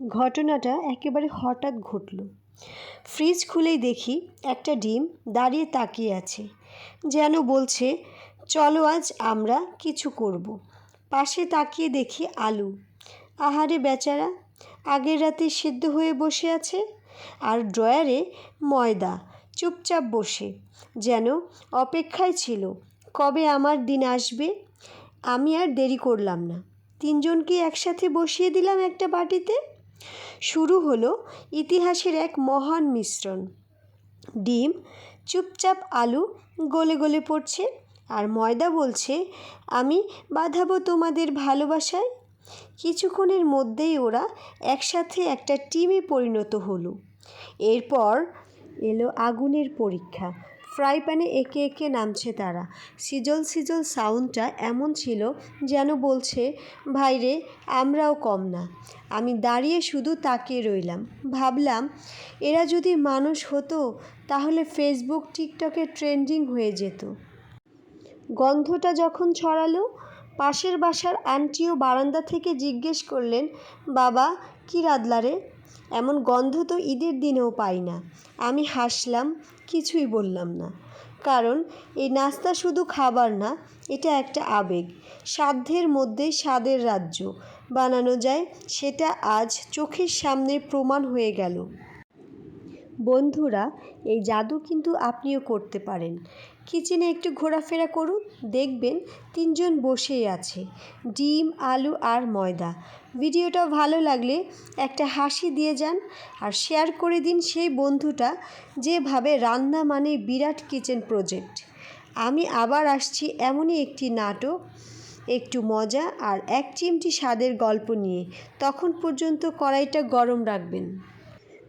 ঘটনাটা একেবারে হঠাৎ ঘটল। ফ্রিজ খুলেই দেখি একটা ডিম দাঁড়িয়ে তাকিয়ে আছে, যেন বলছে, চলো আজ আমরা কিছু করব। পাশে তাকিয়ে দেখি আলু। আহারে বেচারা, আগের রাতে সিদ্ধ হয়ে বসে আছে, আর ড্রয়ারে ময়দা, চুপচাপ বসে, যেন অপেক্ষায় ছিল, কবে আমার দিন আসবে? আমি আর দেরি করলাম না। তিনজনকে একসাথে বসিয়ে দিলাম একটা বাটিতে? শুরু হলো ইতিহাসের এক মহান মিশ্রণ। ডিম চুপচাপ আলু গলে গলে পড়ছে আর ময়দা বলছে, আমি বাঁধাবো তোমাদের ভালোবাসায়। কিছুক্ষণের মধ্যেই ওরা একসাথে একটা টিমে পরিণত হলো। এরপর এলো আগুনের পরীক্ষা। ফ্রাই প্যানে একে একে নামছে তারা। সিজল সিজল সাউন্ডটা এমন ছিল যেন বলছে ভাইরে আমরাও কম না। আমি দাঁড়িয়ে শুধু তাকিয়ে রইলাম। ভাবলাম, এরা যদি মানুষ হতো, তাহলে ফেসবুক, টিকটকে ট্রেন্ডিং হয়ে যেত। গন্ধটা যখন ছড়ালো, পাশের বাসার আন্টিও বারান্দা থেকে জিজ্ঞেস করলেন, বাবা, কী রাঁধলারে এমন গন্ধ তো ঈদের দিনেও পাই না। আমি হাসলাম, কিছুই বললাম না। কারণ, এই নাস্তা শুধু খাবার না, এটা একটা আবেগ। সাধ্যের মধ্যে স্বাদের রাজ্য। বানানো যায়, সেটা আজ চোখের সামনে প্রমাণ হয়ে গেল। বন্ধুরা, এই জাদু কিন্তু আপনিও করতে পারেন। কিচেনে একটু ঘোরাফেরা করুন, দেখবেন তিনজন বসেই আছে, ডিম, আলু আর ময়দা। ভিডিওটা ভালো লাগলে একটা হাসি দিয়ে যান আর শেয়ার করে দিন সেই বন্ধুটা যেভাবে রান্না মানে বিরাট কিচেন প্রজেক্ট। আমি আবার আসছি এমনই একটি নাটক, একটু মজা আর এক চিমটি স্বাদের গল্প নিয়ে। তখন পর্যন্ত কড়াইটা গরম রাখবেন।